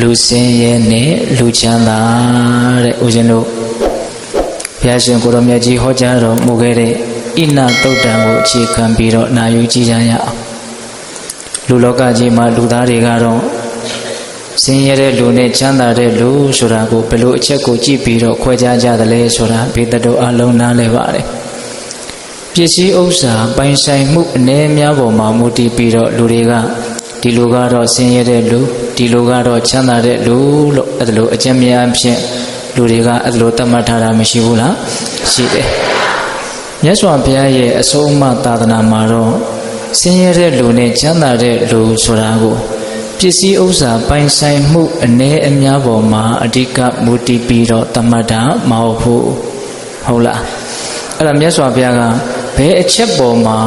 လူစင်းရဲနဲ့လူချမ်းသာတဲ့ဦးဇင်းတို့ဘုရားရှင်ကိုရောမြတ်ကြီးဟောကြားတော်မူခဲ့တဲ့ဣနတုတ်တံကိုအခြေခံပြီးတော့နာယူကြည့်ကြရအောင်လူလောကကြီးမှာလူသားတွေကတော့စင်းရဲတဲ့လူနဲ့ချမ်းသာတဲ့လူဆိုတာကိုဘယ်လိုအချက်ကိုကြည့်ပြီးတော့ခွဲခြားကြသလဲဆိုတာဘိသတုအလုံးနားလဲပါတယ်ပစ္စည်းဥစ္စာပိုင်ဆိုင်မှုအနေများပေါ်မှာမူတည်ပြီးတော့လူတွေကဒီလူကတော့ဆင်းရဲတဲ့လူ ဒီလူကတော့ချမ်းသာတဲ့လူလို့အဲ့ဒါလိုအကျဉ်းများဖြင့်လူတွေကအဲ့ဒါလိုသတ်မှတ်ထားတာမရှိဘူးလားရှိတယ်မြတ်စွာဘုရားရဲ့အဆုံးအမသာသနာမှာတော့ဆင်းရဲတဲ့လူနဲ့ချမ်းသာတဲ့လူဆိုတာကိုပစ္စည်းဥစ္စာပိုင်ဆိုင်မှုအနေအများပေါ်မှာအဓိကမူတည်ပြီးတော့သတ်မှတ်တာမဟုတ်ဘူးဟုတ်လားအဲ့ဒါမြတ်စွာဘုရားကဘယ်အချက်ပေါ်မှာ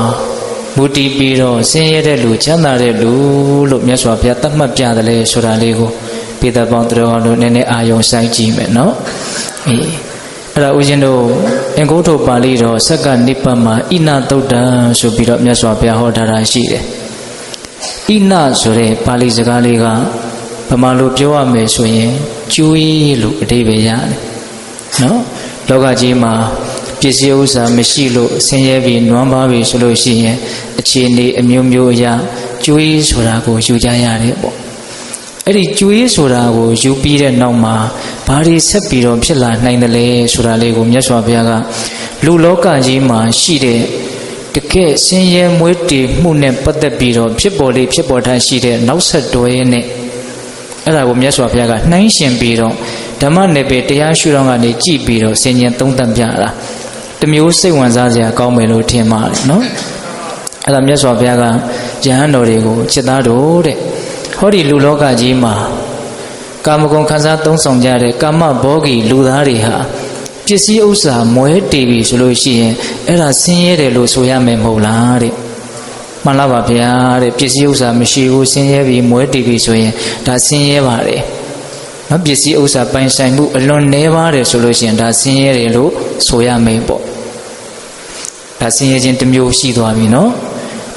မူတည်ပြီးတော့ဆင်းရဲတဲ့လူချမ်းသာတဲ့လူလို့မြတ်စွာဘုရားသတ်မှတ်ပြတယ်လေဆိုတာလေးကိုပိဿပေါင်းတော်တို့နည်းနည်းအာယုံဆိုင်ကြည့်မယ်နော်အေးအဲ့ဒါဦးဇင်းတို့အင်္ဂုတ္တပါဠိတော်စက္ကနိပတ်မှာဣနသုတ်တံဆိုပြီးတော့မြတ်စွာဘုရားဟောထားတာရှိတယ်ဣနဆိုတဲ့ပါဠိစကားလေးကဗမာလိုပြောရမယ်ဆိုရင်ကျွေးလို့အဓိပ္ပာယ်ရတယ်နော်လောကကြီးမှာ ပစ္စည်းဥစ္စာမရှိလို့ဆင်းရဲပြီးနွမ်းပါပြီဆိုလို့ရှိရင်အခြေအနေအမျိုးမျိုးအရာကျွေးဆိုတာကိုယူကြရတယ်ပေါ့အဲ့ဒီကျွေးဆိုတာကိုယူပြီးတဲ့နောက်မှာဘာတွေဆက်ပြီးတော့ဖြစ်လာနိုင်တယ်လဲဆိုတာလေးကိုမြတ်စွာဘုရားကလူလောကကြီးမှာရှိတဲ့တကယ်ဆင်းရဲမွေးတည်မှုနဲ့ပတ်သက်ပြီးတော့ဖြစ်ပေါ်လေးဖြစ်ပေါ်ထားရှိတဲ့နောက်ဆက်တွဲနဲ့အဲ့ဒါကိုမြတ်စွာဘုရားကနှိုင်းရှင်ပြီးတော့ဓမ္မနယ်ပယ်တရားရှုတော်ကနေကြည်ပြီးတော့ဆင်ញင်သုံးသပ်ပြတာ တမျိုးစိတ်ဝင်စားစရာကောင်းမယ်လို့ထင်ပါတယ်နော်အဲ့ဒါမြတ်စွာဘုရားကယဟန်တော်တွေကိုจิตသားတို့တဲ့ဟောဒီလူလောကကြီးမှာကာမဂုဏ်ခံစားသုံးဆောင်ကြတဲ့ကာမဘောဂီလူသားတွေဟာပစ္စည်းဥစ္စာမွဲတည်ပြီဆိုလို့ရှိရင်အဲ့ဒါဆင်းရဲတယ်လို့ဆိုရမယ်မဟုတ်လားတဲ့မှန်လားပါဗျာတဲ့ပစ္စည်းဥစ္စာမရှိဘူးဆင်းရဲပြီမွဲတည်ပြီဆိုရင်ဒါဆင်းရဲပါတယ်နော်ပစ္စည်းဥစ္စာပိုင်ဆိုင်မှုအလွန်နှဲပါတယ်ဆိုလို့ရှိရင်ဒါဆင်းရဲတယ်လို့ဆိုရမယ်ပေါ့ ဒါဆင်းရဲခြင်းတစ်မျိုးရှိသွားပြီနော်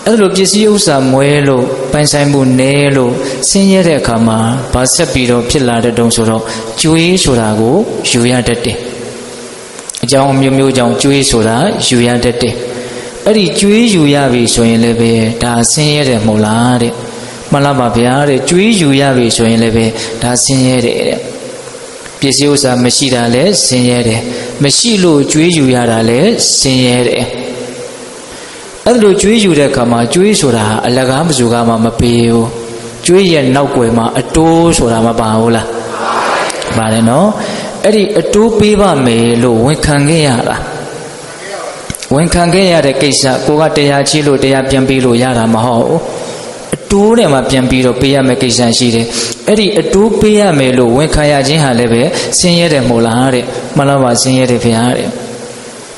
အဲ့လိုပစ္စည်းဥစ္စာမွဲလို့ပိုင်ဆိုင်မှုနဲလို့ဆင်းရဲတဲ့အခါမှာဗာဆက်ပြီးတော့ဖြစ်လာတဲ့တုံးဆိုတော့ကျွေးဆိုတာကိုယူရတတ်တယ်အကြောင်းမျိုးမျိုးကြောင့်ကျွေးဆိုတာယူရတတ်တယ်အဲ့ဒီကျွေးယူရပြီဆိုရင်လည်းပဲဒါဆင်းရဲတယ်မဟုတ်လားတဲ့မှန်လားပါဗျာတဲ့ကျွေးယူရပြီဆိုရင်လည်းပဲဒါဆင်းရဲတယ်တဲ့ပစ္စည်းဥစ္စာမရှိတာလည်းဆင်းရဲတယ်မရှိလို့ကျွေးယူရတာလည်းဆင်းရဲတယ် အဲ့လိုကျွေးယူတဲ့အခါမှာကျွေးဆိုတာအလကားမစုကားမှမပေးဘူးကျွေးရဲ့နောက်ွယ်မှာအတိုးဆိုတာမပါဘူးလားပါတယ်နော်အဲ့ဒီအတိုးပေးပါမယ်လို့ဝန်ခံခဲ့ရတာဝန်ခံခဲ့ရတဲ့ကိစ္စကိုကတရားချီလို့တရားပြန်ပေးလို့ရတာမဟုတ်ဘူးအတိုးနဲ့မှပြန်ပြီးတော့ပေးရမယ့်ကိစ္စရှိတယ်အဲ့ဒီအတိုးပေးရမယ်လို့ဝန်ခံရခြင်းဟာလည်းပဲဆင်းရဲတယ်မို့လားတဲ့မှန်လားပါဆင်းရဲတယ်ဖေဟာတဲ့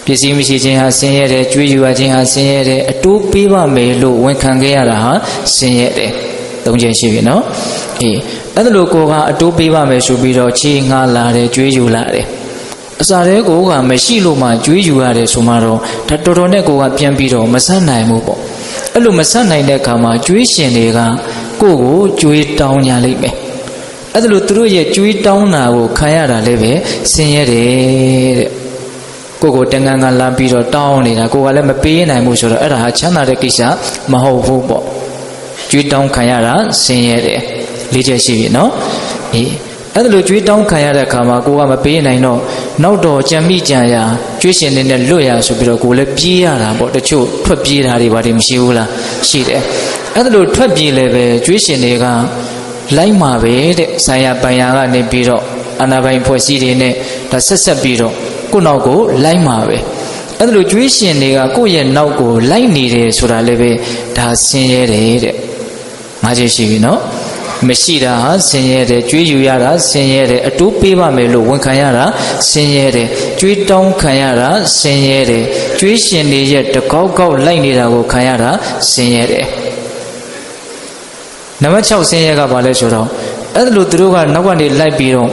ပစ္စည်းမရှိခြင်းဟာဆင်းရဲတယ်ကြွေးယူရခြင်းဟာဆင်းရဲတယ်အတိုးပေးပါမယ်လို့ဝန်ခံခဲ့ရတာဟာဆင်းရဲတယ်သုံးချက်ရှိပြီနော်အေးအဲ့ဒါလို့ကိုကအတိုးပေးပါမယ်ဆိုပြီးတော့ချေငှားလာတယ်ကြွေးယူလာတယ်အစာတဲကိုကမရှိလို့မှကြွေးယူရတယ်ဆိုမှတော့ဒါတော်တော်နဲ့ကိုကပြန်ပြီးတော့မဆန်းနိုင်ဘူးပေါ့အဲ့လိုမဆန်းနိုင်တဲ့အခါမှာကြွေးရှင်တွေကကိုကိုကြွေးတောင်းကြလိမ့်မယ်အဲ့ဒါလို့သူတို့ရဲ့ကြွေးတောင်းတာကိုခံရတာလည်းပဲဆင်းရဲတယ်တဲ့ ကိုကိုတန်ကန်ကလာပြီးတော့တောင်းနေတာကိုကလည်းမပေးနိုင်ဘူးဆိုတော့အဲ့ဒါဟာချမ်းသာတဲ့ကိစ္စမဟုတ်ဘူးပေါ့ကြွေးတောင်းခံရတာဆင်းရဲတယ်လေးချက်ရှိပြီနော်အေးအဲ့ဒါလိုကြွေးတောင်းခံရတဲ့အခါမှာကိုကမပေးနိုင်တော့နောက်တော့ကြံမိကြံရာကြွေးရှင်နေနဲ့လွတ်ရဆိုပြီးတော့ကိုလည်းပြေးရတာပေါ့တချို့ထွက်ပြေးတာတွေဘာတွေမရှိဘူးလားရှိတယ်အဲ့ဒါလိုထွက်ပြေးလည်းပဲကြွေးရှင်တွေကလိုက်မှာပဲတဲ့ဆံရပန်ရကနေပြီးတော့အနာပိုင်ဖွဲ့စည်းတွေနဲ့ဒါဆက်ဆက်ပြီးတော့ ကိုနောက်ကိုလိုက်မှာပဲအဲ့ဒါလိုကြွေးရှင်တွေကကိုယ့်ရဲ့နောက်ကိုလိုက်နေတယ်ဆိုတာလည်းပဲဒါဆင်းရဲတယ်တဲ့ငါးချက်ရှိပြီနော်မရှိတာဟာဆင်းရဲတယ်ကြွေးယူရတာဆင်းရဲတယ်အတိုးပေးပါမယ်လို့ဝန်ခံရတာဆင်းရဲတယ်ကြွေးတောင်းခံရတာဆင်းရဲတယ်ကြွေးရှင်တွေရဲ့တကောက်ကောက်လိုက်နေတာကိုခံရတာဆင်းရဲတယ်နံပါတ်6ဆင်းရဲကဘာလဲဆိုတော့အဲ့ဒါလို့သူတို့ကနောက်ကနေလိုက်ပြီးတော့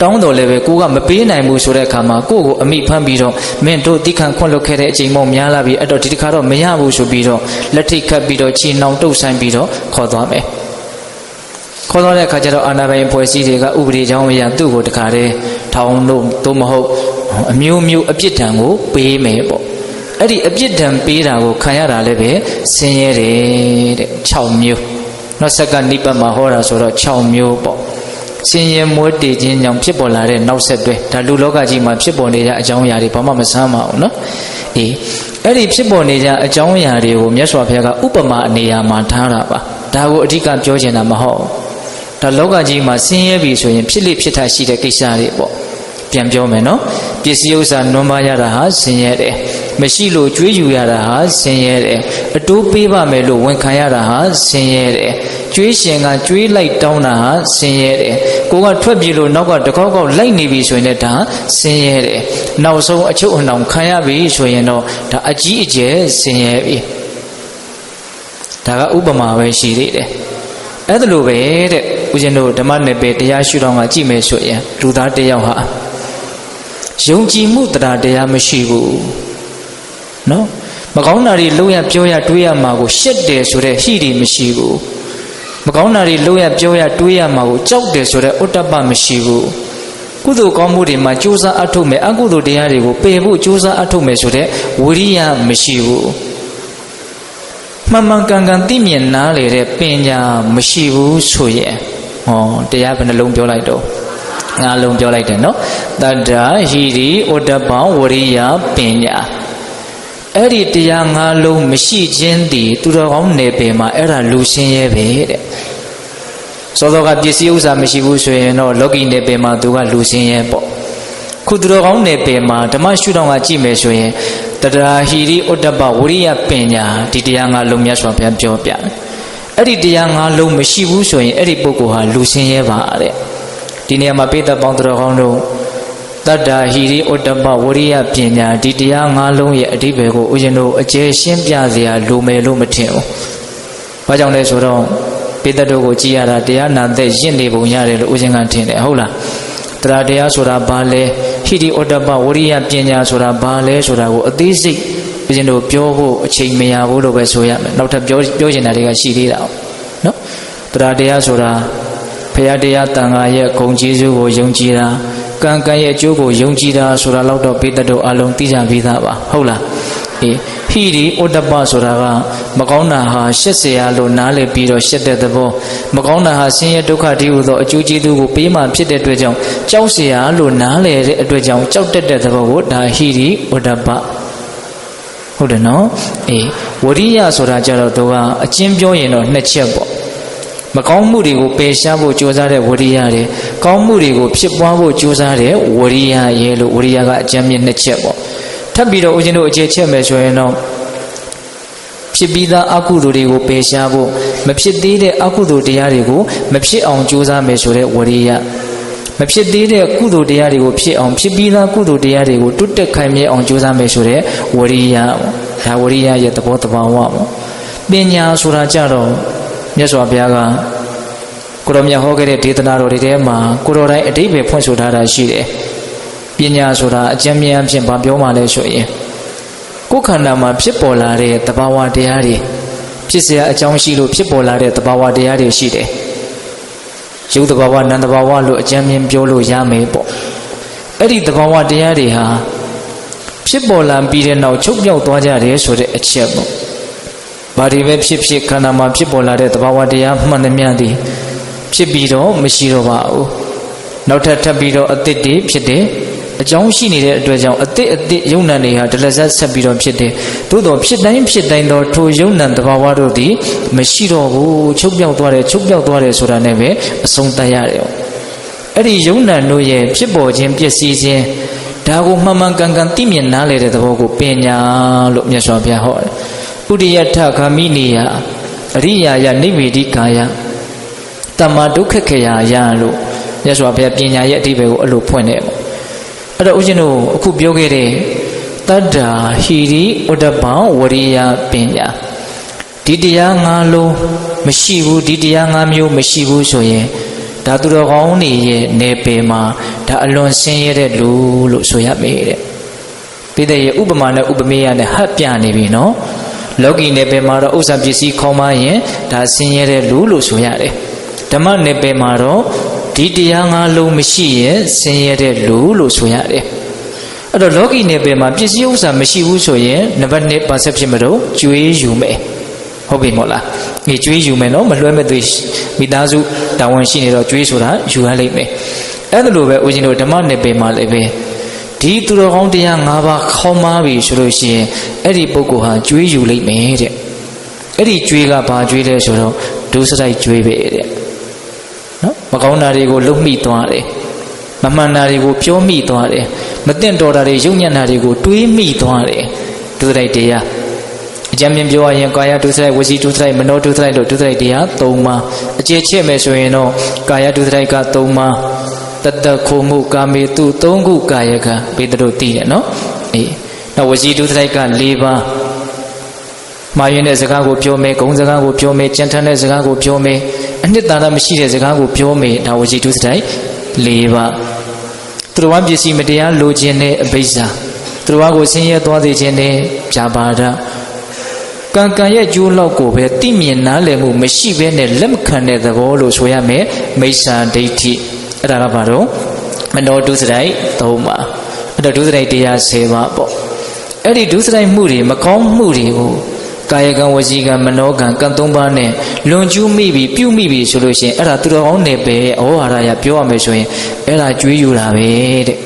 တောင်းတော်လည်းပဲကိုကမပေးနိုင်ဘူးဆိုတဲ့အခါမှာကိုယ့်ကိုအမိဖမ်းပြီးတော့မင်းတို့တိခန့်ခွန့်လွတ်ခဲ့တဲ့အချိန်မှများလာပြီအဲ့တော့ဒီတစ်ခါတော့မရဘူးဆိုပြီးတော့လက်ထိတ်ခတ်ပြီးတော့ခြေနှောင်တုပ်ဆိုင်ပြီးတော့ခေါ်သွားမယ်ခေါ်သွားတဲ့အခါကျတော့အာနာပိုင်ဖွဲ့စည်းတွေကဥပဒေကြောင်းအရသူ့ကိုတခါတည်းထောင်လို့သို့မဟုတ်အမျိုးမျိုးအပြစ်ဒဏ်ကိုပေးမယ်ပေါ့အဲ့ဒီအပြစ်ဒဏ်ပေးတာကိုခံရတာလည်းပဲဆင်းရဲတယ်တဲ့6မျိုးနောက်ဆက်ကနိဗ္ဗာန်မှာဟောတာဆိုတော့6မျိုးပေါ့ ဆင်းရဲမွဲတေခြင်းကြောင့်ဖြစ်ပေါ်လာတဲ့နောက်ဆက်တွဲဒါလူလောကကြီးမှာဖြစ်ပေါ်နေတဲ့အကြောင်းအရာတွေဘာမှမဆမ်းပါဘူးเนาะအေးအဲ့ဒီဖြစ်ပေါ်နေကြအကြောင်းအရာတွေကိုမြတ်စွာဘုရားကဥပမာအနေအမှာထားတာပါဒါကိုအဓိကပြောချင်တာမဟုတ်ဘူးဒါလောကကြီးမှာဆင်းရဲပြီဆိုရင်ဖြစ်လိဖြစ်ထရှိတဲ့ကိစ္စတွေပေါ့ပြန်ပြောမယ်နော်ပစ္စည်းဥစ္စာနွမ်းပါရတာဟာဆင်းရဲတယ်မရှိလို့ကြွေးယူရတာဟာဆင်းရဲတယ်အတိုးပေးပါမယ်လို့ဝန်ခံရတာဟာဆင်းရဲတယ် ကြွေးရှင်ကကြွေးလိုက်တောင်းတာဟာဆင်းရဲတယ်ကိုကထွက်ပြေးလို့နောက်ကတကောက်ကောက်လိုက်နေပြီဆိုရင်လည်းဒါဆင်းရဲတယ်နောက်ဆုံးအချုပ်အနှောင်ခံရပြီဆိုရင်တော့ဒါအကြီးအကျယ်ဆင်းရဲပြီဒါကဥပမာပဲရှိသေးတယ်အဲ့ဒါလိုပဲတဲ့ဦးဇင်းတို့ဓမ္မနယ်ပယ်တရားရှုထောင့်ကကြည့်မယ်ဆိုရင်လူသားတစ်ယောက်ဟာယုံကြည်မှုတရားတရားမရှိဘူးနော်မကောင်းတာတွေလုံးရပြောရတွေးရမှာကိုရှက်တယ်ဆိုတဲ့ဟိတွေမရှိဘူး မကောင်းတာတွေလုံးရပြောရတွေးရမှာကိုကြောက်တယ်ဆိုတဲ့ဥတ္တပမရှိဘူးကုသိုလ်ကောင်းမှုတွေမှာကြိုးစားအထုတ်မယ်အကုသိုလ်တရားတွေကိုပယ်ဖို့ကြိုးစားအထုတ်မယ်ဆိုတဲ့ဝိရိယမရှိဘူးမှန်မှန်ကန်ကန်သိမြင်နားလေတဲ့ပညာမရှိဘူးဆိုရင်ဟောတရားဘယ်နှလုံးပြောလိုက်တော့ငါလုံးပြောလိုက်တယ်နော်တတ္တာဟိရိဩတ္တပဝရိယပညာ အဲ့ဒီတရားငါလုံးမရှိခြင်းတည်သူတော်ကောင်းနယ်ပယ်မှာအဲ့ဒါလူရှင်းရဲပဲတဲ့စောစောကပစ္စည်းဥစ္စာမရှိဘူးဆိုရင်တော့လောကီနယ်ပယ်မှာသူကလူရှင်းရဲပေါ့ခုသူတော်ကောင်းနယ်ပယ်မှာဓမ္မရှုထောင့်ကကြည့်မယ်ဆိုရင်တတရာဟိရိဩတ္တပဝရိယပညာဒီတရားငါလုံးမြတ်စွာဘုရားပြောပြတယ်အဲ့ဒီတရားငါလုံးမရှိဘူးဆိုရင်အဲ့ဒီပုဂ္ဂိုလ်ဟာလူရှင်းရဲပါတဲ့ဒီနေရာမှာပိဿပေါင်းတော်ကောင်းတို့ တတ္တာဟိရိဩတ္တပဝရိယပညာဒီတရားငါးလုံးရဲ့အဓိပ္ပာယ်ကိုဦးဇင်းတို့အကျယ်ရှင်းပြเสียလိုမယ်လို့မထင်ဘူး။ဘာကြောင့်လဲဆိုတော့ပိဿတို့ကိုကြည်ရတာတရားနာသက်ရင့်နေပုံရတယ်လို့ဦးဇင်းကထင်တယ်ဟုတ်လား။တရားတရားဆိုတာဘာလဲဟိရိဩတ္တပဝရိယပညာဆိုတာဘာလဲဆိုတာကိုအသေးစိတ်ဦးဇင်းတို့ပြောဖို့အချိန်မရဘူးလို့ပဲဆိုရမယ်။နောက်ထပ်ပြောပြောချင်တာတွေကရှိသေးတာ။နော်။တရားတရားဆိုတာဖရာတရားတန်ခါရဲ့ဂုံကျေးဇူးကိုယုံကြည်တာ ကံကံရဲ့အကျိုးကိုယုံကြည်တာဆိုတာတော့တော့ပိတ္တတို့အလုံးသိကြပြီးသားပါဟုတ်လားအေးဟိရိဩတ္တပဆိုတာကမကောင်းတာဟာရှက်เสียလို့နားလည်ပြီးတော့ရှက်တဲ့သဘောမကောင်းတာဟာဆင်းရဲဒုက္ခတိဟုသောအကျိုးကျေးဇူးကိုပေးမှဖြစ်တဲ့အတွက်ကြောင့်ကြောက်เสียလို့နားလည်တဲ့အတွက်ကြောင့်ကြောက်တတ်တဲ့သဘောကိုဒါဟိရိဩတ္တပဟုတ်တယ်နော်အေးဝရိယဆိုတာကြတော့သူကအချင်းပြောရင်တော့နှစ်ချက်ပေါ့ မကောင်းမှုတွေကိုပယ်ရှားဖို့ကြိုးစားတဲ့ဝရိယတွေကောင်းမှုတွေကိုဖြစ်ပွားဖို့ကြိုးစားတဲ့ဝရိယရဲ့လို့ဝရိယကအကျမ်းမြင့်နှစ်ချက်ပေါ့ထပ်ပြီးတော့ဦးဇင်းတို့အခြေချက်မယ်ဆိုရင်တော့ဖြစ်ပြီးသားအကုသိုလ်တွေကိုပယ်ရှားဖို့မဖြစ်သေးတဲ့အကုသိုလ်တရားတွေကိုမဖြစ်အောင်ကြိုးစားမယ်ဆိုတဲ့ဝရိယမဖြစ်သေးတဲ့ကုသိုလ်တရားတွေကိုဖြစ်အောင်ဖြစ်ပြီးသားကုသိုလ်တရားတွေကိုတွတ်တက်ခိုင်မြဲအောင်ကြိုးစားမယ်ဆိုတဲ့ဝရိယဒါဝရိယရဲ့သဘောတဘာဝပေါ့ပညာဆိုတာကြတော့ မြတ်စွာဘုရားကကိုရောမြတ်ဟောခဲ့တဲ့ဒေသနာတော်တွေထဲမှာကိုရောတိုင်းအတိတ်ပဲဖွင့်ဆိုထားတာရှိတယ်။ပညာဆိုတာအကျဉ်းမြတ်အဖြစ်ဘာပြောမှလဲဆိုရင်ကိုယ်ခန္ဓာမှာဖြစ်ပေါ်လာတဲ့တဘာဝတရားတွေဖြစ်เสียအကြောင်းရှိလို့ဖြစ်ပေါ်လာတဲ့တဘာဝတရားတွေရှိတယ်။ရုပ်တဘာဝနာမ်တဘာဝလို့အကျဉ်းမြတ်ပြောလို့ရမယ်ပေါ့။အဲ့ဒီတဘာဝတရားတွေဟာဖြစ်ပေါ်လာပြီးတဲ့နောက်ချုပ်ပြောက်သွားကြတယ်ဆိုတဲ့အချက်ပေါ့။ ဘာတွေပဲဖြစ်ဖြစ်ခန္ဓာမှာဖြစ်ပေါ်လာတဲ့သဘာဝတရားမှန်သမျှသည်ဖြစ်ပြီးတော့မရှိတော့ပါဘူးနောက်ထပ်ထပ်ပြီးတော့အသစ်တွေဖြစ်တယ်အကြောင်းရှိနေတဲ့အတွက်ကြောင့်အသစ်အသစ်ယုံနံတွေဟာဒလဇတ်ဆက်ပြီးတော့ဖြစ်တယ်သို့တော့ဖြစ်တိုင်းဖြစ်တိုင်းတော့ထိုယုံနံသဘာဝတို့သည်မရှိတော့ဘူးချုပ်ပြောက်သွားတယ်ချုပ်ပြောက်သွားတယ်ဆိုတာနဲ့ပဲအဆုံးသတ်ရတယ်အဲ့ဒီယုံနံတို့ရဲ့ဖြစ်ပေါ်ခြင်းပျက်စီးခြင်းဒါကိုမှန်မှန်ကန်ကန်သိမြင်နားလည်တဲ့သဘောကိုပညာလို့မြတ်စွာဘုရားဟောတယ် ဥဒိယထခမိနေယအရိယာယနိဗ္ဗေဒိကာယတမ္မာဒုက္ခခေယယလို့မြတ်စွာဘုရားပညာရဲ့အဓိပ္ပာယ်ကိုအဲ့လိုဖွင့်တယ်ပေါ့အဲ့တော့ဦးဇင်းတို့အခုပြောခဲ့တဲ့တတ္တာဟိရိဥဒ္ဒပံဝရိယပညာဒီတရား၅လုံးမရှိဘူးဒီတရား၅မျိုးမရှိဘူးဆိုရင်ဒါသူတော်ကောင်းတွေရဲ့နေပယ်မှာဒါအလွန်ဆင်းရဲတဲ့လူလို့ဆိုရမေးတဲ့ပိဋကရဲ့ဥပမာနဲ့ဥပမေယနဲ့ဟပ်ပြနေပြီနော် လောကီနယ်ပယ်မှာတော့ဥစ္စာပစ္စည်းခေါင်းမရင်ဒါဆင်းရဲတဲ့လူလို့ဆိုရတယ်ဓမ္မနယ်ပယ်မှာတော့ဒီတရားငါးလုံးမရှိရဲ့ဆင်းရဲတဲ့လူလို့ဆိုရတယ်အဲ့တော့လောကီနယ်ပယ်မှာပစ္စည်းဥစ္စာမရှိဘူးဆိုရင်နံပါတ်1ပါဆက်ဖြစ်မလို့ကျွေးယူမယ်ဟုတ်ပြီမို့လားဒီကျွေးယူမယ်နော်မလွှဲမဲ့သွေးမိသားစုတာဝန်ရှိနေတော့ကျွေးဆိုတာယူရလိမ့်မယ်အဲ့ဒါလိုပဲဦးဇင်းတို့ဓမ္မနယ်ပယ်မှာလည်းပဲ ဒီသူတော်ကောင်းတရား၅ပါးခေါင်းမားပြီဆိုလို့ရှိရင်အဲ့ဒီပုဂ္ဂိုလ်ဟာကျွေးယူလိမ့်မယ်တဲ့အဲ့ဒီကျွေးကဘာကျွေးလဲဆိုတော့ဒုစရိုက်ကျွေးပဲတဲ့နော်မကောင်းတာတွေကိုလုံမိသွားတယ်မမှန်တာတွေကိုပြောမိသွားတယ်မတင့်တော်တာတွေယုံညံ့တာတွေကိုတွေးမိသွားတယ်ဒုစရိုက်တရားအကြံဉာဏ်ပြောရရင်ကာယဒုစရိုက်ဝစီဒုစရိုက်မနောဒုစရိုက်လို့ဒုစရိုက်တရား၃ပါးအကျေချက်မယ်ဆိုရင်တော့ကာယဒုစရိုက်က၃ပါး တတခိုမှုကာမေတု၃ခုကာယကဘေးတို့သိတယ်နော်အေးနောက်ဝစီဒုစရိုက်က၄ပါးမာယွန်းတဲ့စကားကိုပြောမယ်ဂုံစကားကိုပြောမယ်ကြံထမ်းတဲ့စကားကိုပြောမယ်အနှစ်သာရမရှိတဲ့စကားကိုပြောမယ်ဒါဝစီဒုစရိုက်၄ပါးသူတော်ဘာပစ္စည်းမတရားလိုချင်တဲ့အဘိဇ္ဇာသူတော်ဘာကိုဆင်းရဲသွားစေခြင်းနဲ့ဖြာပါဒကံကံရဲ့ကျိုးလောက်ကိုပဲတိမြင်နားလည်မှုမရှိဘဲနဲ့လက်မခံတဲ့သဘောလို့ဆိုရမယ်မိစ္ဆာဒိဋ္ဌိ အဲ့ဒါကဘာတော့မနောဒုစရိုက်၃ပါးအဲ့တော့ဒုစရိုက်တရား၁၀ပါးပေါ့အဲ့ဒီဒုစရိုက်မှုတွေမကောင်းမှုတွေကိုကာယကံဝစီကံမနောကံကံ၃ပါးနဲ့လွန်ကျူးမိပြီးပြုမိပြီးဆိုလို့ရှိရင်အဲ့ဒါသူတော်ကောင်းနယ်ပယ်ဩဝါဒရပြောရမယ်ဆိုရင်အဲ့ဒါကြွေးယူတာပဲတဲ့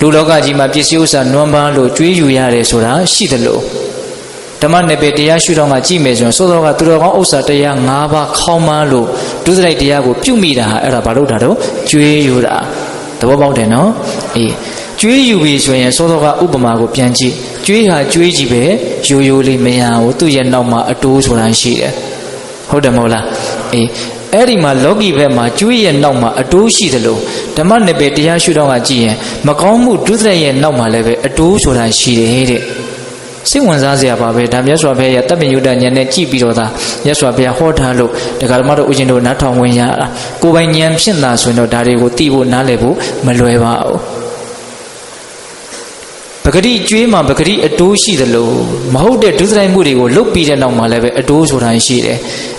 လူလောကကြီးမှာပစ္စည်းဥစ္စာနွမ်းပါလို့ကြွေးယူရတယ်ဆိုတာရှိတယ်လို့ ဓမ္မနယ်ပယ်တရားရှုထောင့်ကကြည့်မယ်ဆိုရင်သို့တော်ကသူတော်ကောင်းဥစ္စာတရား၅ပါးခေါင်းမလို့ဒုစရိုက်တရားကိုပြုမိတာဟာအဲ့ဒါဘာလို့တာတော့ကြွေးယူတာသဘောပေါက်တယ်နော်အေးကျွေးယူပြီဆိုရင်စောစောကဥပမာကိုပြန်ကြည့်ကျွေးဟာကျွေးကြည့်ပဲရိုးရိုးလေးမရဘူးသူ့ရဲ့နောက်မှာအတိုးဆိုတာရှိတယ်ဟုတ်တယ်မဟုတ်လားအေးအဲ့ဒီမှာလောကီဘက်မှာကျွေးရဲ့နောက်မှာအတိုးရှိတယ်လို့ဓမ္မနယ်ပယ်တရားရှုတော့ကကြည့်ရင်မကောင်းမှုဒုစရိုက်ရဲ့နောက်မှာလည်းပဲအတိုးဆိုတာရှိတယ်တဲ့ စိတ်ဝင်စားစရာပါပဲဒါမြတ်စွာဘုရားရဲ့တပ်ပညုတဉာဏ်နဲ့ကြည့်ပြီးတော့သာမြတ်စွာဘုရားဟောထားလို့ဒကာဓမ္မတို့ဦးဇင်းတို့နားထောင်ဝင်ရတာကိုယ်ပိုင်ဉာဏ်ဖြစ်လာဆိုရင်တော့ဒါတွေကိုသိဖို့နားလည်ဖို့မလွယ်ပါဘူးပဂတိကျွေးမှာပဂတိအတိုးရှိသလိုမဟုတ်တဲ့ဒုစရိုက်မှုတွေကိုလုတ်ပြီးတဲ့နောက်မှာလည်းပဲအတိုးဆိုတာရှိတယ်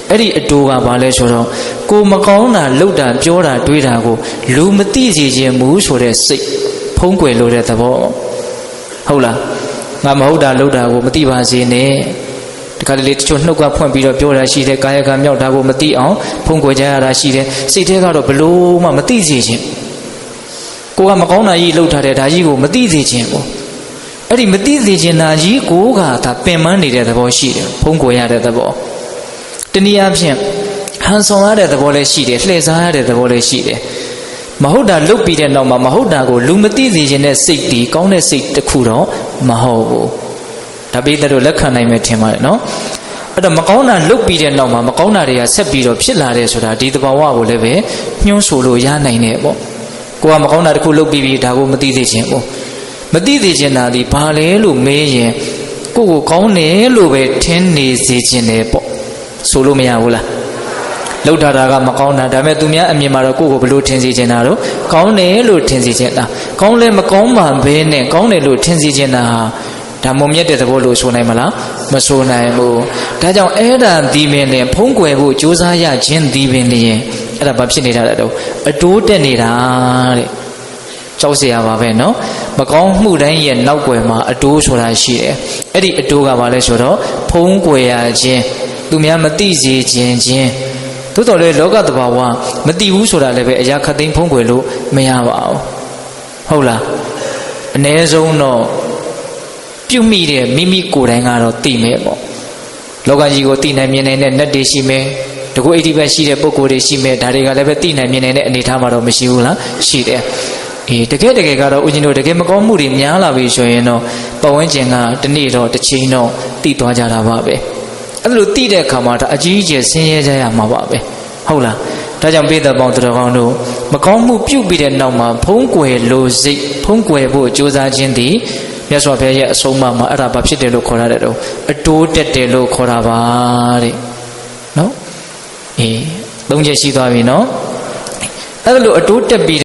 အဲ့ဒီအတိုးကဘာလဲဆိုတော့ကိုမကောင်းတာလုတ်တာပြောတာတွေးတာကိုလူမသိစေခြင်းမူဆိုတဲ့စိတ်ဖုံးကွယ်လို့တဲ့သဘောဟုတ်လား ငါမဟုတ်တာလုတ်တာကိုမသိပါစေနဲ့တခါတလေတချို့နှုတ်ကဖွင့်ပြီးတော့ပြောတာရှိတယ်ကာယကံမြောက်တာကိုမသိအောင်ဖုံးကွယ်ကြရတာရှိတယ်စိတ်ထဲကတော့ဘလို့မှမသိစေခြင်းကိုကမကောင်းတာကြီးလှုပ်ထားတဲ့ဒါကြီးကိုမသိစေခြင်းပေါ့အဲ့ဒီမသိစေခြင်းနာကြီးကိုကဒါပင်ပန်းနေတဲ့သဘောရှိတယ်ဖုံးကွယ်ရတဲ့သဘောတနည်းအားဖြင့်ဟန်ဆောင်ရတဲ့သဘောလည်းရှိတယ်လှည့်စားရတဲ့သဘောလည်းရှိတယ် မဟုတ်တာလုတ်ပြီးတဲ့နောက်မှာမဟုတ်တာကိုလူမသိစေခြင်းနဲ့စိတ်တီးကောင်းတဲ့စိတ်တစ်ခုတော့မဟုတ်ဘူးဒါပိသက်တို့လက်ခံနိုင်မယ်ထင်ပါတယ်နော်အဲ့တော့မကောင်းတာလုတ်ပြီးတဲ့နောက်မှာမကောင်းတာတွေကဆက်ပြီးတော့ဖြစ်လာတယ်ဆိုတာဒီသဘာဝကိုလည်းပဲညှိုးဆိုလို့ရနိုင်တယ်ပေါ့ကိုကမကောင်းတာတစ်ခုလုတ်ပြီးပြီးဒါကိုမသိသေးခြင်းပေါ့မသိသေးခြင်းသာဒီဘာလဲလို့မေးရင်ကိုကိုကောင်းတယ်လို့ပဲထင်နေစေခြင်းတယ်ပေါ့ဆိုလို့မရဘူးလား လှုပ်ထားတာကမကောင်းတာဒါပေမဲ့သူများအမြင်မှာတော့ကိုယ့်ကိုဘလို့ထင်စေချင်တာတော့ကောင်းတယ်လို့ထင်စေချင်တာကောင်းလဲမကောင်းမှဘဲနဲ့ကောင်းတယ်လို့ထင်စေချင်တာဟာဒါမုံမြတ်တဲ့သဘောလို့ဆိုနိုင်မလားမဆိုနိုင်ဘူးဒါကြောင့်အဲ့ဒါဒီပင်လင်ဖုံးကွယ်ဖို့ကြိုးစားရခြင်းဒီပင်လျင်အဲ့ဒါဘာဖြစ်နေတာလဲတော့အတိုးတက်နေတာတဲ့ကြောက်เสียရပါပဲเนาะမကောင်းမှုတိုင်းရဲ့နောက်ွယ်မှာအတိုးဆိုတာရှိတယ်အဲ့ဒီအတိုးကဘာလဲဆိုတော့ဖုံးကွယ်ရခြင်းသူများမသိစေခြင်းချင်း သို့တော်လည်းလောကတဘာဝမသိဘူးဆိုတာလည်းပဲအရာခတ်သိမ်းဖုံးကွယ်လို့မရပါဘူးဟုတ်လားအ ਨੇ ဆုံးတော့ပြုတ်မိတဲ့မိမိကိုယ်တိုင်ကတော့သိမယ်ပေါ့လောကကြီးကိုသိနိုင်မြင်နိုင်တဲ့နတ်တွေရှိမယ်တကူအိဋ္ဌိဘက်ရှိတဲ့ပုံကိုယ်တွေရှိမယ်ဒါတွေကလည်းပဲသိနိုင်မြင်နိုင်တဲ့အနေအထားမှာတော့မရှိဘူးလားရှိတယ်အေးတကယ်တကယ်ကတော့ဦးဇင်းတို့တကယ်မကောင်းမှုတွေများလာပြီဆိုရင်တော့ပဝန်းကျင်ကတနေ့တော့တစ်ချိန်တော့သိသွားကြတာပါပဲ အဲ့လိုသိတဲ့အခါမှာဒါအကြီးအကျယ်ဆင်းရဲကြရမှာပါပဲဟုတ်လားဒါကြောင့်ပိဿပေါင်းတော်ကောင်းတို့မကောင်းမှုပြုတ်ပြီးတဲ့နောက်မှာဖုံးကွယ်လို့စိတ်ဖုံးကွယ်ဖို့ကြိုးစားခြင်းသည်မြတ်စွာဘုရားရဲ့အဆုံးအမမှာအဲ့ဒါဘာဖြစ်တယ်လို့ခေါ်ရတဲ့တော့အတိုးတက်တယ်လို့ခေါ်တာပါတဲ့နော်အေးသုံးချက်ရှိသွားပြီနော်အဲ့ဒါလို့အတိုးတက်ပြီး